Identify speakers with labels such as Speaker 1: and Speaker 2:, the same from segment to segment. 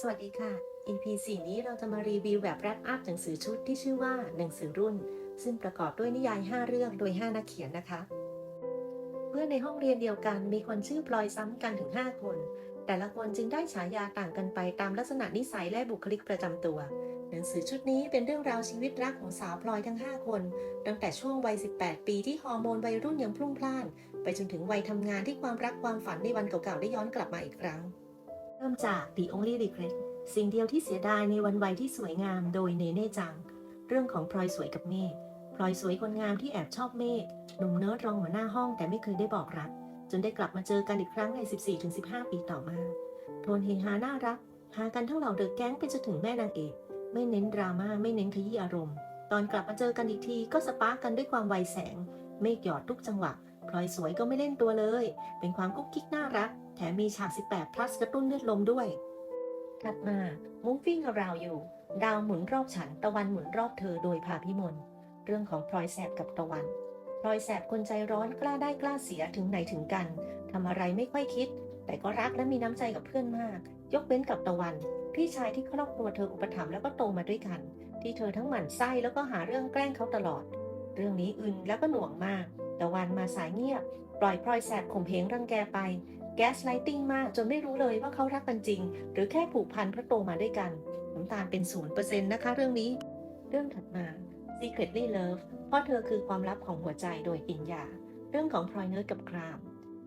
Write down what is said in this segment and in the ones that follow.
Speaker 1: สวัสดีค่ะ EP 4 นี้เราจะมารีวิวแบบแรปอัพหนังสือชุดที่ชื่อว่าหนังสือรุ่น ซึ่งประกอบด้วยนิยาย 5 เรื่องโดย 5 นักเขียนนะคะเพื่อในห้องเรียนเดียวกันมีคนชื่อพลอยซ้ำกันถึง 5 คน แต่ละคนจึงได้ฉายาต่างกันไปตามลักษณะนิสัยและบุคลิกประจำตัว หนังสือชุดนี้เป็นเรื่องราวชีวิตรักของสาวพลอยทั้ง 5 คน ตั้งแต่ช่วงวัย 18 ปีที่ฮอร์โมนวัยรุ่นยังพรุ่งพล่าน ไปจนถึงวัยทำงานที่ความรักความฝันในวันเก่าๆได้ย้อนกลับมาอีกครั้ง ริ่มจาก The Only Regret สิ่งเดียวที่เสียดายในวันวัยที่สวยงามโดยเนเน่จัง เรื่องของพลอยสวยกับเมฆพลอยสวยคนงามที่แอบชอบเมฆหนุ่มเนิร์ดรองหัวหน้าห้องแต่ไม่เคยได้บอกรัก จนได้กลับมาเจอกันอีกครั้งใน 14-15 ปีต่อมา โทนเฮฮาน่ารัก หากันทั้งเหล่าเดอะแก๊งไปจนถึงแม่นางเอกไม่เน้นดราม่าไม่เน้นขยี้อารมณ์ ตอนกลับมาเจอกันอีกทีก็สปาร์กกันด้วยความไวแสง เมฆหยอดทุกจังหวะพลอยสวยก็ไม่เล่นตัวเลย เป็นความกุ๊กกิ๊กน่ารัก แถมมีฉาก 18 plus กระตุ้นเลือดลมด้วย ถัดมา Moving Around You ดาวหมุนรอบฉันตะวันหมุนรอบเธอโดยพาพิมล เรื่องของพลอยแสบกับตะวันพลอยแสบคนใจร้อนกล้าได้กล้าเสียถึงไหนถึงกันทำอะไรไม่ค่อยคิด แต่ก็รักและมีน้ำใจกับเพื่อนมาก ยกเว้นกับตะวัน พี่ชายที่ครอบครัวเธออุปถัมภ์แล้วก็โตมาด้วยกัน ที่เธอทั้งหมั่นไส้แล้วก็หาเรื่องแกล้งเขาตลอด เรื่องนี้อึนแล้วก็หน่วงมาก ตะวันมาสายเงียบ ปล่อยพลอยแสบข่มเหงรังแกไป แก๊สไลติงมากจนไม่รู้เลยว่าเขารักกันจริง หรือแค่ผูกพันเพราะโตมาด้วยกันน้ำตาลเป็นศูนย์เปอร์เซ็นต์นะคะเรื่องนี้ เรื่องถัดมา Secretly Love เพราะเธอคือความลับของหัวใจโดยปิญญาเรื่องของพลอยเนิร์ดกับคราม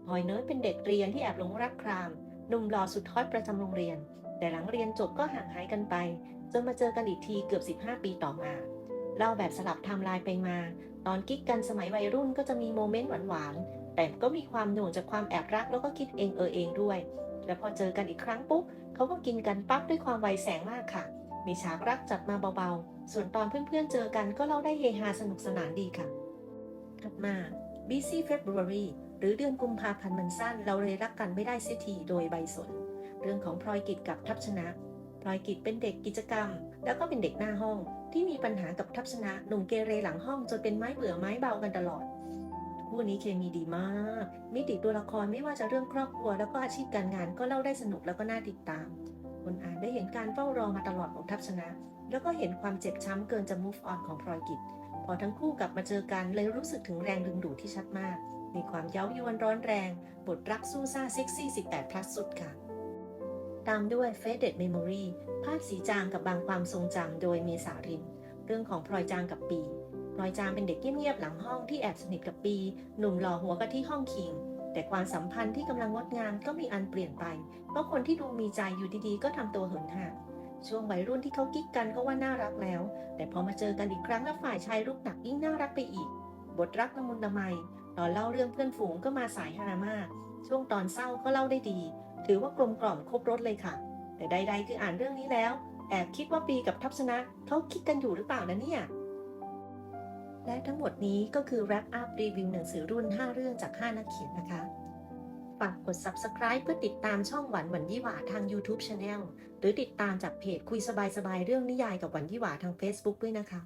Speaker 1: พลอยเนิร์ดเป็นเด็กเรียนที่แอบหลงรักครามหนุ่มหล่อสุดฮอตประจำโรงเรียน แต่หลังเรียนจบก็ห่างหายกันไป จนมาเจอกันอีกทีเกือบ 15 ปีต่อมา เล่าแบบสลับไทม์ไลน์ไปมา ตอนกิ๊กกันสมัยวัยรุ่นก็จะมีโมเมนต์หวานๆ แต่ก็มีความหน่วงจากความแอบรักแล้วก็คิดเองเออเองด้วย แล้วพอเจอกันอีกครั้งปุ๊บเขาก็กินกันปั๊บด้วยความไวแสงมากค่ะ มีฉากรักจัดมาเบาๆ ส่วนตอนเพื่อนๆเจอกันก็เล่าได้เฮฮาสนุกสนานดีค่ะถัดมา Busy February หรือเดือนกุมภาพันธ์มันสั้นเราเลยรักกันไม่ได้เสียทีโดยใบสน เรื่องของพลอยกิจกับทัพชนะ พลอยกิจเป็นเด็กกิจกรรม แล้วก็เป็นเด็กหน้าห้อง ที่มีปัญหากับทัพชนะหนุ่มเกเรหลังห้องจนเป็นไม้เบื่อไม้เบากันตลอด คู่นี้เคมีดีมาก มิติตัวละครไม่ว่าจะเรื่องครอบครัวแล้วก็อาชีพการงานก็เล่าได้สนุกแล้วก็น่าติดตาม คนอ่านได้เห็นการเฝ้ารอมาตลอดของทัพชนะ แล้วก็เห็นความเจ็บช้ำเกินจะ move on ของพลอยกิจพอทั้งคู่กลับมาเจอกันเลยรู้สึกถึงแรงดึงดูดที่ชัดมาก มีความเย้ายวนร้อนแรง บทรักสู้ซ่าเซ็กซี่ 18 plus สุดค่ะ ตามด้วย Faded Memory ภาพสีจางกับบางความทรงจำโดยเมษาริน เรื่องของพลอยจางกับปีพลอยจางเป็นเด็กเงียบๆหลังห้องที่แอบสนิทกับปี หนุ่มหล่อหัวกะที่ห้องคิง แต่ความสัมพันธ์ที่กำลังงดงามก็มีอันเปลี่ยนไป เพราะคนที่ดูมีใจอยู่ดีๆ ก็ทำตัวเหินห่างช่วงวัยรุ่นที่เขากิ๊กกันก็ว่าน่ารักแล้ว แต่พอมาเจอกันอีกครั้งแล้วฝ่ายชายรุกหนักยิ่งน่ารักไปอีก บทรักละมุนละไมตอนเล่าเรื่องเพื่อนฝูงก็มาสายฮามากช่วงตอนเศร้าก็เล่าได้ดี ถือว่ากลมกล่อมครบรถเลยค่ะ แต่ใด ๆ คืออ่านเรื่องนี้แล้ว แอบคิดว่าปีกับทัพชนะเขาคิดกันอยู่หรือเปล่านะเนี่ย และทั้งหมดนี้ก็คือ wrap up รีวิวหนังสือรุ่น 5 เรื่องจาก 5 นักเขียนนะคะฝากกด subscribe เพื่อติดตามช่องหวันหวันยี่หวาทาง YouTube Channel หรือติดตามจากเพจคุยสบายๆเรื่องนิยายกับหวันยี่หวาทาง Facebook ด้วยนะคะ